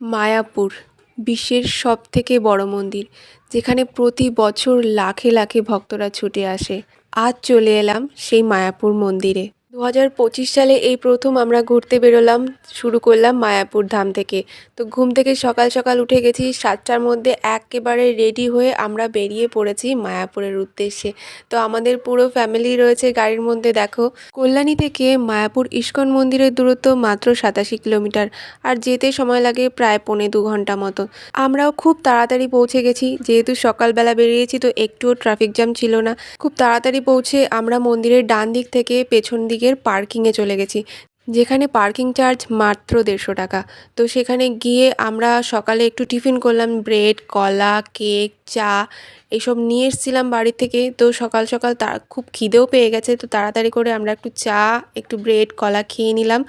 মায়াপুর, বিশ্বের সবথেকে বড় মন্দির, যেখানে প্রতি বছর লাখে লাখে ভক্তরা ছুটে আসে। আজ চলে এলাম সেই মায়াপুর মন্দিরে। দু হাজার পঁচিশ সালে এই প্রথম আমরা ঘুরতে বেরোলাম, শুরু করলাম মায়াপুর ধাম থেকে। তো ঘুম থেকে সকাল সকাল উঠে গেছি, সাতটার মধ্যে একেবারে রেডি হয়ে আমরা বেরিয়ে পড়েছি মায়াপুরের উদ্দেশ্যে। তো আমাদের পুরো ফ্যামিলি রয়েছে গাড়ির মধ্যে, দেখো। কল্যাণী থেকে মায়াপুর ইস্কন মন্দিরের দূরত্ব মাত্র সাতাশি কিলোমিটার, আর যেতে সময় লাগে প্রায় পৌনে দু ঘণ্টা মতো। আমরাও খুব তাড়াতাড়ি পৌঁছে গেছি, যেহেতু সকালবেলা বেরিয়েছি তো একটুও ট্রাফিক জ্যাম ছিল না। খুব তাড়াতাড়ি পৌঁছে আমরা মন্দিরের ডান দিক থেকে পেছন দিকের পার্কিংয়ে চলে গেছি। যেখানে পার্কিং চার্জ মাত্র দেড়শো টাকা। তো সেখানে গিয়ে আমরা সকালে একটু টিফিন করলাম, ব্রেড, কলা, কেক, চা এইসব নিয়ে এসেছিলাম বাড়ি থেকে। তো সকাল সকাল তার খুব খিদেও পেয়ে গেছে। তো তাড়াতাড়ি করে আমরা একটু চা, একটু ব্রেড, কলা খেয়ে নিলাম।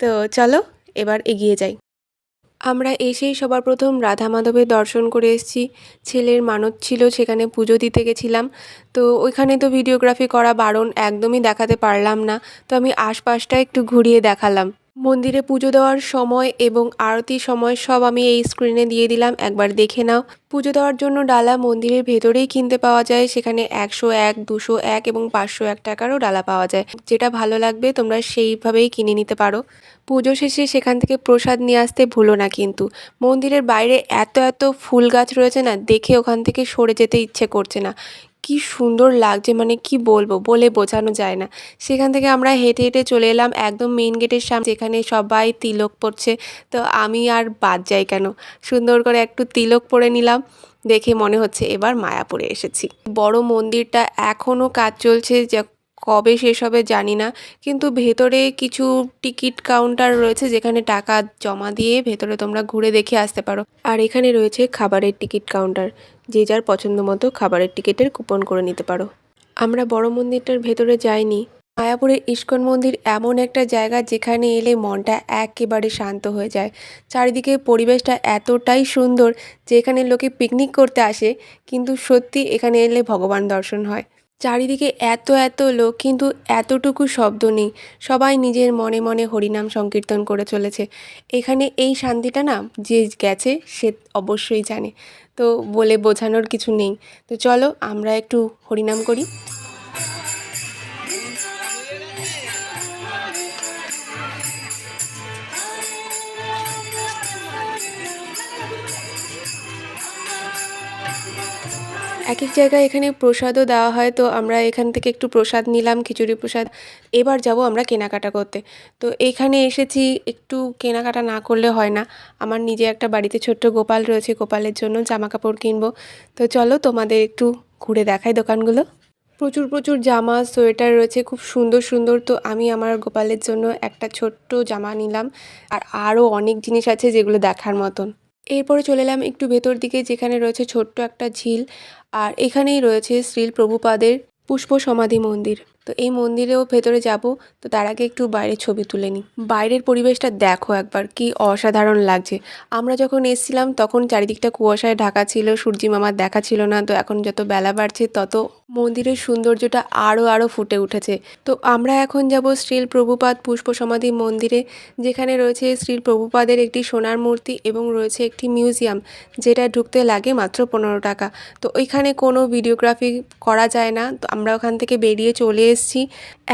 তো চলো এবার এগিয়ে যাই। আমরা এসেই সবার প্রথম রাধা মাধবের দর্শন করে এসেছি। ছেলের মানত ছিল, সেখানে পুজো দিতে গেছিলাম। তো ওইখানে তো ভিডিওগ্রাফি করা বারণ একদমই দেখাতে পারলাম না। তো আমি আশপাশটা একটু ঘুরিয়ে দেখালাম। মন্দিরে পুজো দেওয়ার সময় এবং আরতির সময় সব আমি এই স্ক্রিনে দিয়ে দিলাম, একবার দেখে নাও। পুজো দেওয়ার জন্য ডালা মন্দিরের ভেতরেই কিনতে পাওয়া যায়, সেখানে একশো এক, দুশো এক এবং পাঁচশো এক টাকারও ডালা পাওয়া যায়। যেটা ভালো লাগবে, তোমরা সেইভাবেই কিনে নিতে পারো। পুজো শেষে সেখান থেকে প্রসাদ নিয়ে আসতে ভুলো না কিন্তু। মন্দিরের বাইরে এত এত ফুল গাছ রয়েছে না, দেখে ওখান থেকে সরে যেতে ইচ্ছে করছে না। কি সুন্দর লাগছে মানে কি বলব, বলে বোঝানো যায় না। সেখান থেকে আমরা হেঁটে হেঁটে চলে এলাম একদম মেন গেটের সামনে, যেখানে সবাই তিলক পড়ছে। তো আমি আর বাদ যাই কেন? সুন্দর করে একটু তিলক পরে নিলাম, দেখে মনে হচ্ছে এবার মায়াপুরে এসেছি। বড় মন্দিরটা এখনও কাজ চলছে, যা কবে শেষ হবে জানি না। কিন্তু ভেতরে কিছু টিকিট কাউন্টার রয়েছে যেখানে টাকা জমা দিয়ে ভেতরে তোমরা ঘুরে দেখে আসতে পারো। আর এখানে রয়েছে খাবারের টিকিট কাউন্টার, যে যার পছন্দ মতো খাবারের টিকিটের কুপন করে নিতে পারো। আমরা বড় মন্দিরটার ভেতরে যাইনি। মায়াপুরের ইস্কন মন্দির এমন একটা জায়গা যেখানে এলে মনটা একেবারে শান্ত হয়ে যায়। চারিদিকে পরিবেশটা এতটাই সুন্দর যে এখানে লোকে পিকনিক করতে আসে, কিন্তু সত্যি এখানে এলে ভগবান দর্শন হয়। চারিদিকে এত এত লোক কিন্তু এতটুকু শব্দ নেই। সবাই নিজের মনে মনে হরিনাম সংকীর্তন করে চলেছে। এখানে এই শান্তিটা না যে গেছে সে অবশ্যই জানে। তো বলে বোঝানোর কিছু নেই। তো চলো আমরা একটু হরিনাম করি। এক এক জায়গায় এখানে প্রসাদও দেওয়া হয়, তো আমরা এখান থেকে একটু প্রসাদ নিলাম, খিচুড়ি প্রসাদ। এবার যাব আমরা কেনাকাটা করতে। তো এখানে এসেছি, একটু কেনাকাটা না করলে হয় না। আমার নিজে একটা বাড়িতে ছোট্ট গোপাল রয়েছে, গোপালের জন্য জামা কাপড় কিনবো। তো চলো তোমাদের একটু ঘুরে দেখাই দোকানগুলো। প্রচুর প্রচুর জামা, সোয়েটার রয়েছে, খুব সুন্দর সুন্দর। তো আমি আমার গোপালের জন্য একটা ছোট্ট জামা নিলাম, আর আরও অনেক জিনিস আছে যেগুলো দেখার মতন। এরপরে চলে এলাম একটু ভেতর দিকে, যেখানে রয়েছে ছোট্ট একটা ঝিল। আর এখানেই রয়েছে শ্রীল প্রভুপাদের পুষ্প সমাধি মন্দির। তো এই মন্দিরেও ভেতরে যাব, তো তার আগে একটু বাইরে ছবি তুলে নিই। বাইরের পরিবেশটা দেখো একবার, কি অসাধারণ লাগছে। আমরা যখন এসছিলাম, তখন চারিদিকটা কুয়াশায় ঢাকা ছিল, সূর্যি মামার দেখা ছিল না, তো এখন যত বেলা বাড়ছে, তত মন্দিরের সৌন্দর্যটা আরও আরও ফুটে উঠেছে। তো আমরা এখন যাব শ্রীল প্রভুপাদ পুষ্প সমাধি মন্দিরে, যেখানে রয়েছে শ্রীল প্রভুপাদের একটি সোনার মূর্তি এবং রয়েছে একটি মিউজিয়াম, যেটা ঢুকতে লাগে মাত্র পনেরো টাকা। তো ওইখানে কোনো ভিডিওগ্রাফি করা যায় না, তো আমরা ওখান থেকে বেরিয়ে চলে এসেছি।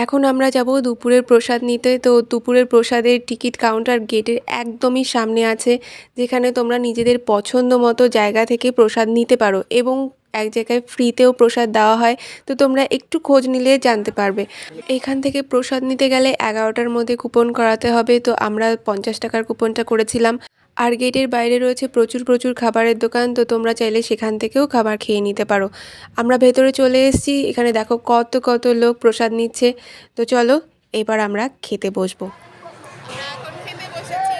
এখন আমরা যাব দুপুরের প্রসাদ নিতে। তো দুপুরের প্রসাদের টিকিট কাউন্টার গেটের একদমই সামনে আছে, যেখানে তোমরা নিজেদের পছন্দ মতো জায়গা থেকে প্রসাদ নিতে পারো এবং এক জায়গায় ফ্রিতেও প্রসাদ দেওয়া হয়। তো তোমরা একটু খোঁজ নিলে জানতে পারবে। এখান থেকে প্রসাদ নিতে গেলে এগারোটার মধ্যে কুপন করাতে হবে। তো আমরা পঞ্চাশ টাকার কুপনটা করেছিলাম। আর গেটের বাইরে রয়েছে প্রচুর প্রচুর খাবারের দোকান, তো তোমরা চাইলে সেখান থেকেও খাবার খেয়ে নিতে পারো। আমরা ভেতরে চলে এসেছি, এখানে দেখো কত কত লোক প্রসাদ নিচ্ছে। তো চলো, এবার আমরা খেতে বসবো এখন খেতে বসেছি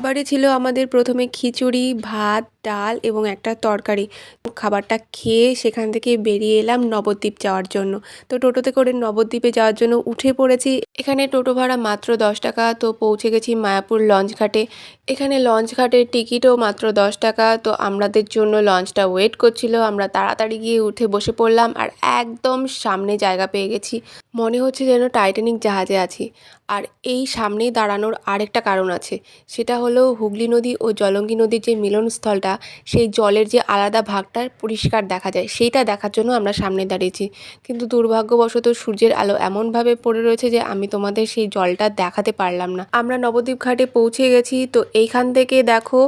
খাবারে ছিল আমাদের প্রথমে খিচুড়ি, ভাত, ডাল এবং একটা তরকারি। খাবারটা খেয়ে সেখান থেকে বেরিয়ে এলাম নবদ্বীপ যাওয়ার জন্য। তো টোটোতে করে নবদ্বীপে যাওয়ার জন্য উঠে পড়েছি। এখানে টোটো ভাড়া মাত্র দশ টাকা, তো পৌঁছে গেছি মায়াপুর লঞ্চ ঘাটে। এখানে লঞ্চ ঘাটের টিকিটও মাত্র দশ টাকা, তো আমাদের জন্য লঞ্চটা ওয়েট করছিল। আমরা তাড়াতাড়ি গিয়ে উঠে বসে পড়লাম আর একদম সামনে জায়গা পেয়ে গেছি। মনে হচ্ছে যেন টাইটানিক জাহাজে আছি। আর এই সামনেই দাঁড়ানোর আরেকটা কারণ আছে। সেটা হলো হুগলি নদী ও জলঙ্গি নদীর যে মিলনস্থলটা, সেই জলের যে আলাদা ভাগটা পরিষ্কার দেখা যায়, সেইটা দেখার জন্য আমরা সামনে দাঁড়িয়েছি। কিন্তু দুর্ভাগ্যবশত সূর্যের আলো এমনভাবে পড়ে রয়েছে যে আমি তোমাদের সেই জলটা দেখাতে পারলাম না। আমরা নবদ্বীপ ঘাটে পৌঁছে গেছি, তো এইখান থেকে দেখো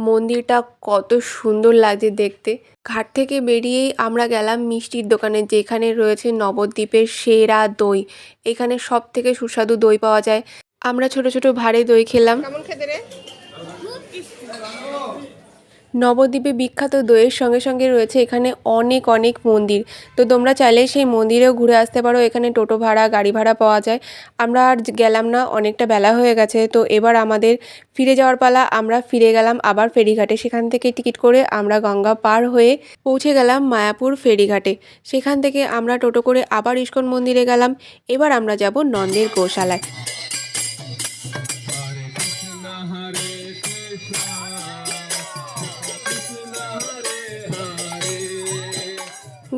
মন্দিরটা কত সুন্দর লাগছে দেখতে। ঘাট থেকে বেরিয়েই আমরা গেলাম মিষ্টির দোকানে, যেখানে রয়েছে নবদ্বীপের সেরা দই। এখানে সব থেকে সুস্বাদু দই পাওয়া যায়। আমরা ছোট ছোট ভাঁড়ে দই খেলাম। নবদ্বীপে বিখ্যাত দইয়ের সঙ্গে সঙ্গে রয়েছে এখানে অনেক অনেক মন্দির। তো তোমরা চাইলে সেই মন্দিরেও ঘুরে আসতে পারো। এখানে টোটো ভাড়া গাড়ি ভাড়া পাওয়া যায়। আমরা আর গেলাম না অনেকটা বেলা হয়ে গেছে। তো এবার আমাদের ফিরে যাওয়ার পালা। আমরা ফিরে গেলাম আবার ফেরিঘাটে। সেখান থেকে টিকিট করে আমরা গঙ্গা পার হয়ে পৌঁছে গেলাম মায়াপুর ফেরিঘাটে। সেখান থেকে আমরা টোটো করে আবার ইস্কন মন্দিরে গেলাম। এবার আমরা যাব নন্দের গোশালায়।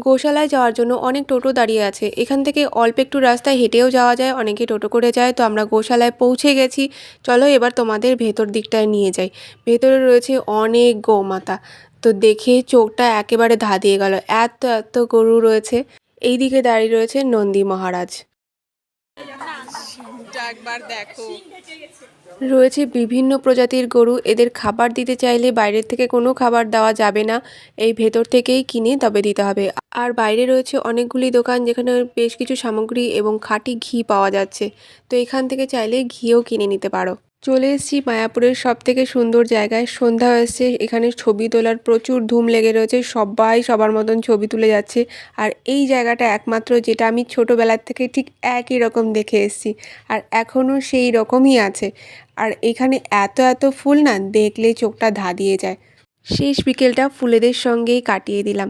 গোশালায় যাওয়ার জন্য অনেক টোটো দাঁড়িয়ে আছে। এখান থেকে অল্প একটু রাস্তায় হেঁটেও যাওয়া যায়, অনেকে টোটো করে যায়। তো আমরা গোশালায় পৌঁছে গেছি। চলো এবার তোমাদের ভেতর দিকটায় নিয়ে যাই। ভেতরে রয়েছে অনেক গোমাতা। তো দেখে চোখটা একেবারে ধা দিয়ে গেল। এত এত গরু রয়েছে। এই দিকে দাঁড়িয়ে রয়েছে নন্দী মহারাজ। একবার দেখো। রয়েছে বিভিন্ন প্রজাতির গরু। এদের খাবার দিতে চাইলে বাইরের থেকে কোনো খাবার দেওয়া যাবে না। এই ভেতর থেকেই কিনে তবে দিতে হবে। আর বাইরে রয়েছে অনেকগুলি দোকান যেখানে বেশ কিছু সামগ্রী এবং খাঁটি ঘি পাওয়া যাচ্ছে। তো এখান থেকে চাইলে ঘিও কিনে নিতে পারো। চলে এসেছি মায়াপুরের সব থেকে সুন্দর জায়গায়। সন্ধ্যা হয়েছে, এখানে ছবি তোলার প্রচুর ধুম লেগে রয়েছে, সবাই সবার মতন ছবি তুলে যাচ্ছে। আর এই জায়গাটা একমাত্র যেটা আমি ছোটোবেলার থেকে ঠিক একই রকম দেখে এসেছি, আর এখনও সেই রকমই আছে। আর এখানে এত এত ফুল না, দেখলে চোখটা ধাঁধিয়ে যায়। শেষ বিকেলটা ফুলেদের সঙ্গেই কাটিয়ে দিলাম।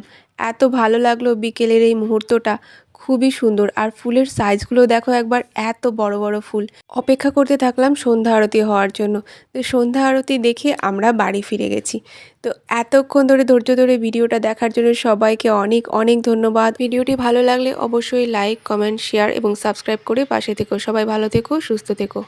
এত ভালো লাগল বিকেলের এই মুহূর্তটা। খুবই সুন্দর। আর ফুলের সাইজগুলো দেখো একবার, এত বড় বড় ফুল। অপেক্ষা করতে থাকলাম সন্ধ্যা আরতি হওয়ার জন্য। তো সন্ধ্যা আরতি দেখে আমরা বাড়ি ফিরে গেছি। তো এতক্ষণ ধরে ধৈর্য ধরে ভিডিওটা দেখার জন্য সবাইকে অনেক অনেক ধন্যবাদ। ভিডিওটি ভালো লাগলে অবশ্যই লাইক কমেন্ট শেয়ার এবং সাবস্ক্রাইব করে পাশে থেকো। সবাই ভালো থেকো, সুস্থ থেকো।